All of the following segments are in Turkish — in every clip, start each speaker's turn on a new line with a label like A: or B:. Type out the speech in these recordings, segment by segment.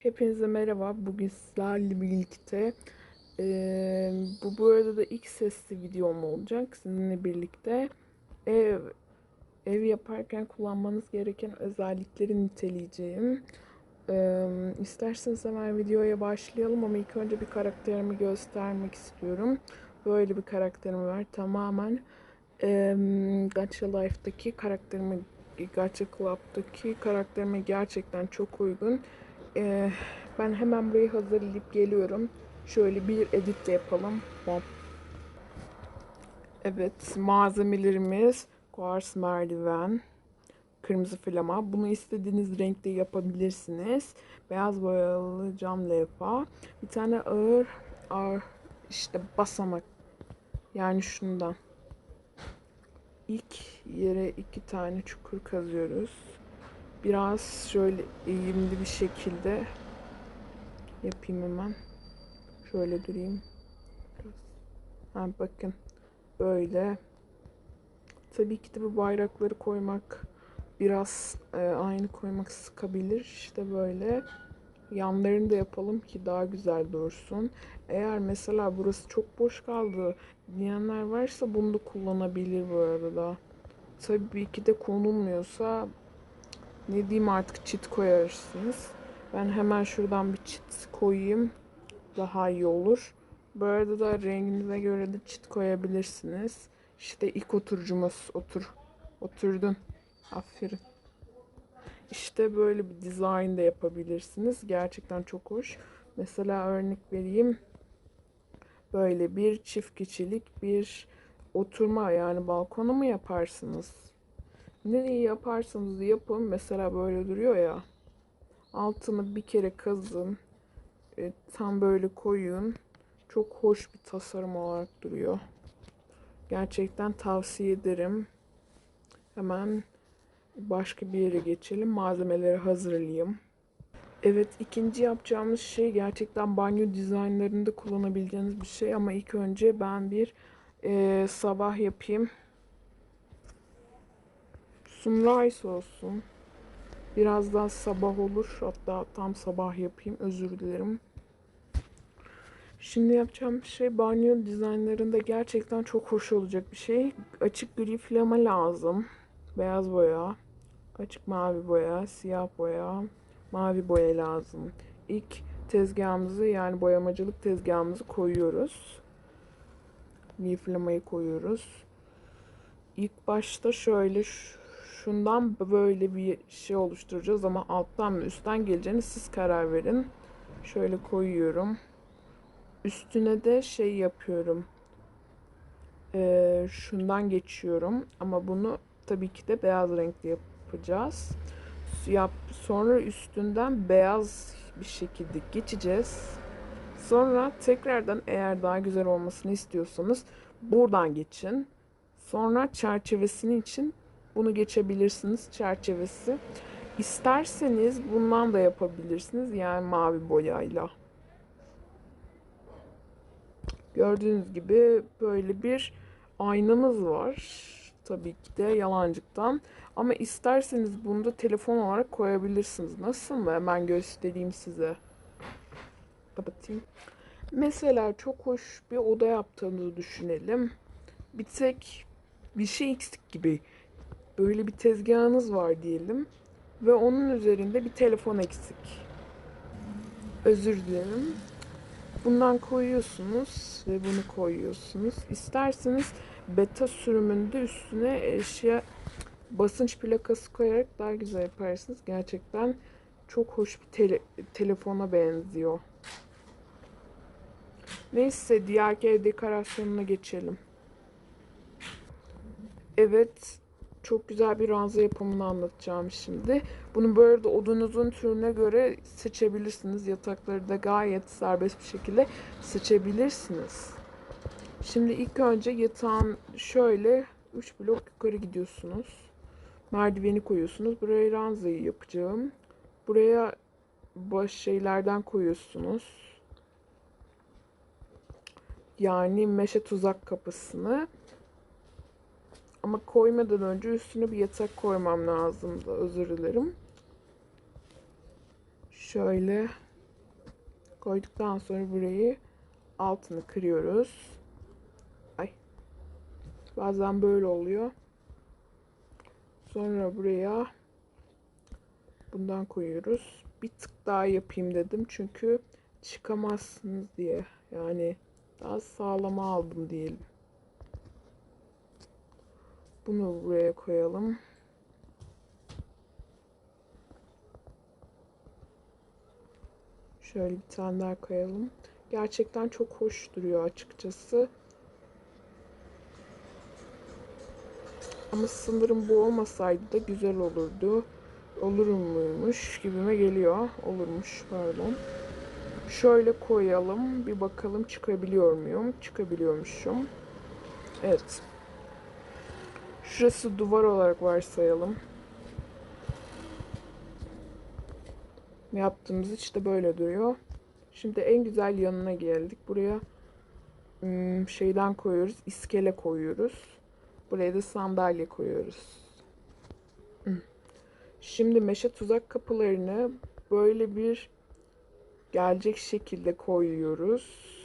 A: Hepinize merhaba. Bugün sizlerle birlikte eee, bu bu arada da ilk sesli videom olacak sizinle birlikte ev ev yaparken kullanmanız gereken özellikleri niteleyeceğim. Eee isterseniz hemen videoya başlayalım ama ilk önce bir karakterimi göstermek istiyorum. Böyle bir karakterim var. Tamamen eee Gacha Life'daki karakterime Gacha Club'daki karakterime gerçekten çok uygun. Ee, ben hemen burayı hazırlayıp geliyorum. Şöyle bir edit de yapalım. Hop. Evet, malzemelerimiz kuars merdiven, kırmızı flama. Bunu istediğiniz renkte yapabilirsiniz. Beyaz boyalı cam levha. Bir tane ağır, ağır işte basamak. Yani şundan. İlk yere iki tane çukur kazıyoruz biraz şöyle eğimli bir şekilde yapayım hemen. Şöyle durayım. Ha, bakın böyle. Tabii ki de bu bayrakları koymak biraz e, aynı koymak sıkabilir. İşte böyle yanlarını da yapalım ki daha güzel dursun. Eğer mesela burası çok boş kaldı diyenler varsa bunu da kullanabilir bu arada. Tabii ki de konulmuyorsa ne diyeyim artık çit koyarsınız. Ben hemen şuradan bir çit koyayım. Daha iyi olur. Bu arada da renginize göre de çit koyabilirsiniz. İşte ilk oturucumuz otur. Oturdun. Aferin. İşte böyle bir dizayn da yapabilirsiniz. Gerçekten çok hoş. Mesela örnek vereyim. Böyle bir çift kişilik bir oturma yani balkonu mu yaparsınız? Nereyi yaparsanız yapın. Mesela böyle duruyor ya. Altını bir kere kazın. E, tam böyle koyun. Çok hoş bir tasarım olarak duruyor. Gerçekten tavsiye ederim. Hemen başka bir yere geçelim. Malzemeleri hazırlayayım. Evet ikinci yapacağımız şey gerçekten banyo dizaynlarında kullanabileceğiniz bir şey ama ilk önce ben bir e, sabah yapayım. Sunrise olsun. Birazdan sabah olur. Hatta tam sabah yapayım. Özür dilerim. Şimdi yapacağım şey banyo dizaynlarında gerçekten çok hoş olacak bir şey. Açık gri flama lazım. Beyaz boya. Açık mavi boya. Siyah boya. Mavi boya lazım. İlk tezgahımızı yani boyamacılık tezgahımızı koyuyoruz. Gri flamayı koyuyoruz. İlk başta şöyle şundan böyle bir şey oluşturacağız ama alttan mı üstten geleceğini siz karar verin. Şöyle koyuyorum. Üstüne de şey yapıyorum. Ee, şundan geçiyorum ama bunu tabii ki de beyaz renkli yapacağız. Yap, sonra üstünden beyaz bir şekilde geçeceğiz. Sonra tekrardan eğer daha güzel olmasını istiyorsanız buradan geçin. Sonra çerçevesinin için bunu geçebilirsiniz çerçevesi. İsterseniz bundan da yapabilirsiniz. Yani mavi boyayla. Gördüğünüz gibi böyle bir aynamız var. Tabii ki de yalancıktan. Ama isterseniz bunu da telefon olarak koyabilirsiniz. Nasıl mı? Hemen göstereyim size. Kapatayım. Mesela çok hoş bir oda yaptığınızı düşünelim. Bir tek bir şey eksik gibi böyle bir tezgahınız var diyelim ve onun üzerinde bir telefon eksik. Özür dilerim. Bundan koyuyorsunuz ve bunu koyuyorsunuz. İsterseniz beta sürümünde üstüne eşya basınç plakası koyarak daha güzel yaparsınız. Gerçekten çok hoş bir tele, telefona benziyor. Neyse diğer ev dekorasyonuna geçelim. Evet çok güzel bir ranza yapımını anlatacağım şimdi. Bunu böyle de odunuzun türüne göre seçebilirsiniz. Yatakları da gayet serbest bir şekilde seçebilirsiniz. Şimdi ilk önce yatağın şöyle 3 blok yukarı gidiyorsunuz. Merdiveni koyuyorsunuz. Buraya ranzayı yapacağım. Buraya baş şeylerden koyuyorsunuz. Yani meşe tuzak kapısını. Ama koymadan önce üstüne bir yatak koymam lazımdı. Özür dilerim. Şöyle Koyduktan sonra burayı altını kırıyoruz. Ay. Bazen böyle oluyor. Sonra buraya bundan koyuyoruz. Bir tık daha yapayım dedim çünkü çıkamazsınız diye. Yani daha sağlama aldım diyelim. Bunu buraya koyalım. Şöyle bir tane daha koyalım. Gerçekten çok hoş duruyor açıkçası. Ama sanırım bu olmasaydı da güzel olurdu. Olur muymuş gibime geliyor. Olurmuş pardon. Şöyle koyalım. Bir bakalım çıkabiliyor muyum? Çıkabiliyormuşum. Evet. Şurası duvar olarak varsayalım. Yaptığımız işte böyle duruyor. Şimdi en güzel yanına geldik. Buraya hmm, şeyden koyuyoruz. iskele koyuyoruz. Buraya da sandalye koyuyoruz. Şimdi meşe tuzak kapılarını böyle bir gelecek şekilde koyuyoruz.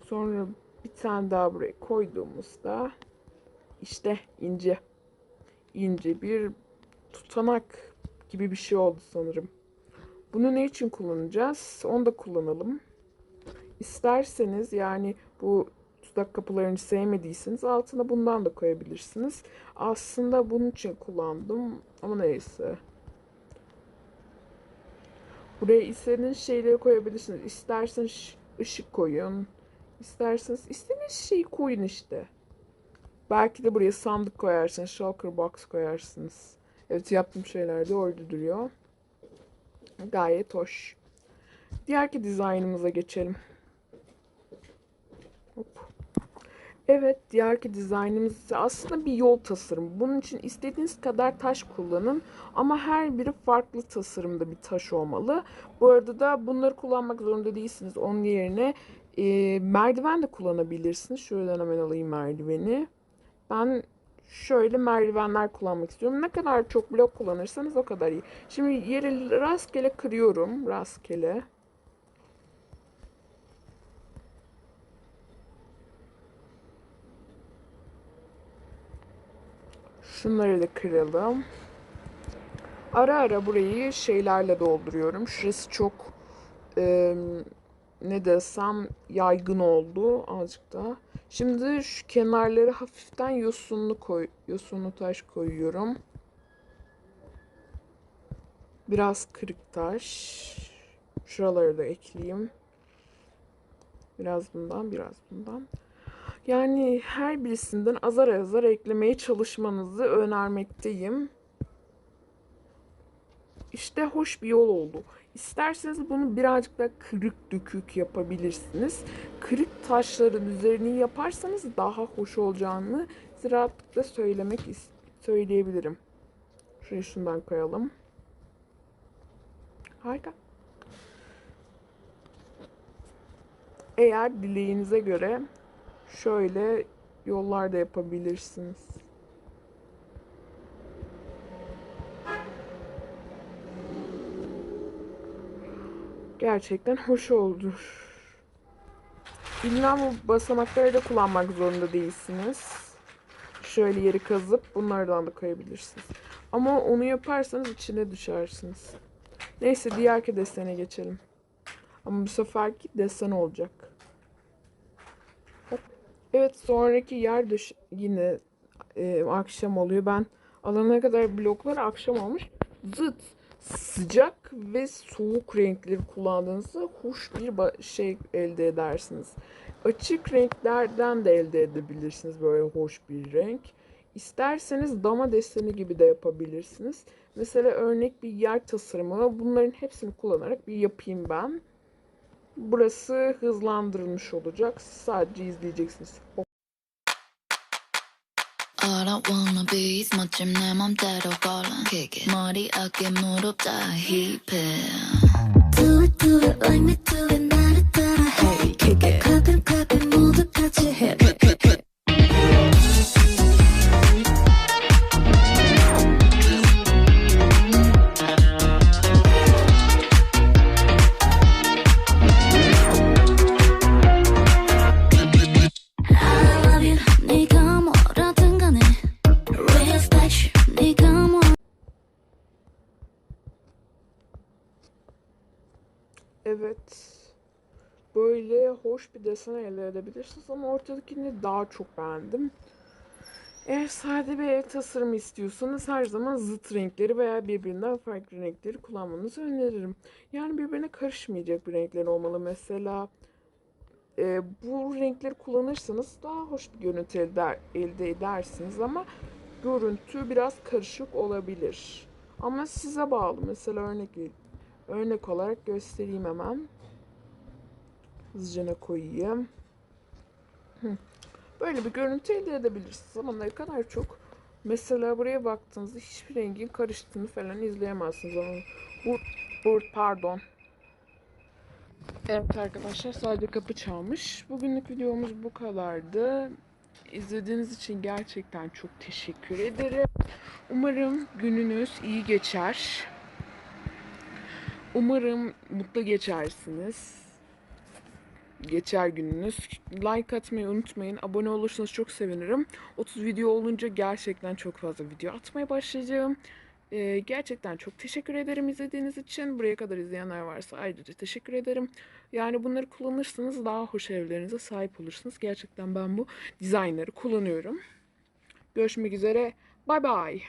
A: Sonra bir tane daha buraya koyduğumuzda işte ince ince bir tutanak gibi bir şey oldu sanırım. Bunu ne için kullanacağız? Onu da kullanalım. İsterseniz yani bu tuzak kapılarını sevmediyseniz altına bundan da koyabilirsiniz. Aslında bunun için kullandım ama neyse. Buraya istediğiniz şeyleri koyabilirsiniz. İsterseniz ışık koyun. İsterseniz istediğiniz şeyi koyun işte. Belki de buraya sandık koyarsınız. Shulker box koyarsınız. Evet yaptığım şeyler de orada duruyor. Gayet hoş. Diğerki dizaynımıza geçelim. Hop. Evet, diğerki dizaynımız aslında bir yol tasarımı. Bunun için istediğiniz kadar taş kullanın ama her biri farklı tasarımda bir taş olmalı. Bu arada da bunları kullanmak zorunda değilsiniz. Onun yerine e, merdiven de kullanabilirsiniz. Şuradan hemen alayım merdiveni. Ben şöyle merdivenler kullanmak istiyorum. Ne kadar çok blok kullanırsanız o kadar iyi. Şimdi yeri rastgele kırıyorum. Rastgele. Şunları da kıralım. Ara ara burayı şeylerle dolduruyorum. Şurası çok e, ne desem yaygın oldu azıcık da. Şimdi şu kenarları hafiften yosunlu koy, yosunlu taş koyuyorum. Biraz kırık taş. Şuraları da ekleyeyim. Biraz bundan, biraz bundan. Yani her birisinden azar azar eklemeye çalışmanızı önermekteyim. İşte hoş bir yol oldu. İsterseniz bunu birazcık da kırık dökük yapabilirsiniz. Kırık taşların üzerine yaparsanız daha hoş olacağını rahatlıkla söylemek söyleyebilirim. Şuraya şundan koyalım. Harika. Eğer dileğinize göre şöyle yollar da yapabilirsiniz. Gerçekten hoş oldu. İlla bu basamakları da kullanmak zorunda değilsiniz. Şöyle yeri kazıp bunlardan da koyabilirsiniz. Ama onu yaparsanız içine düşersiniz. Neyse diğerki desene geçelim. Ama bu seferki desen olacak. Evet sonraki yer düş yine e, akşam oluyor. Ben alana kadar bloklar akşam olmuş. Zıt sıcak ve soğuk renkleri kullandığınızda hoş bir şey elde edersiniz. Açık renklerden de elde edebilirsiniz böyle hoş bir renk. İsterseniz dama deseni gibi de yapabilirsiniz. Mesela örnek bir yer tasarımı bunların hepsini kullanarak bir yapayım ben. Burası hızlandırılmış olacak. Sadece izleyeceksiniz. All I wanna be is 멋진 내 맘대로 걸어 Kick it 머리 어깨 무릎 다 힙해 Do it do it like me do it 나를 따라 Hey kick it clapping clapping 모두 같이 hit it Evet. Böyle hoş bir desen elde edebilirsiniz ama ortadakini daha çok beğendim. Eğer sade bir ev tasarımı istiyorsanız her zaman zıt renkleri veya birbirinden farklı renkleri kullanmanızı öneririm. Yani birbirine karışmayacak bir renkler olmalı. Mesela e, bu renkleri kullanırsanız daha hoş bir görüntü elde, elde edersiniz ama görüntü biraz karışık olabilir. Ama size bağlı. Mesela örnek örnek olarak göstereyim hemen. Hızlıca koyayım. Böyle bir görüntü elde edebilirsiniz ama ne kadar çok mesela buraya baktığınızda hiçbir rengin karıştığını falan izleyemezsiniz ama bu, bu pardon Evet arkadaşlar sadece kapı çalmış. Bugünlük videomuz bu kadardı. İzlediğiniz için gerçekten çok teşekkür ederim. Umarım gününüz iyi geçer. Umarım mutlu geçersiniz. Geçer gününüz. Like atmayı unutmayın. Abone olursanız çok sevinirim. 30 video olunca gerçekten çok fazla video atmaya başlayacağım. Ee, gerçekten çok teşekkür ederim izlediğiniz için. Buraya kadar izleyenler varsa ayrıca teşekkür ederim. Yani bunları kullanırsanız daha hoş evlerinize sahip olursunuz. Gerçekten ben bu dizaynları kullanıyorum. Görüşmek üzere. Bay bay.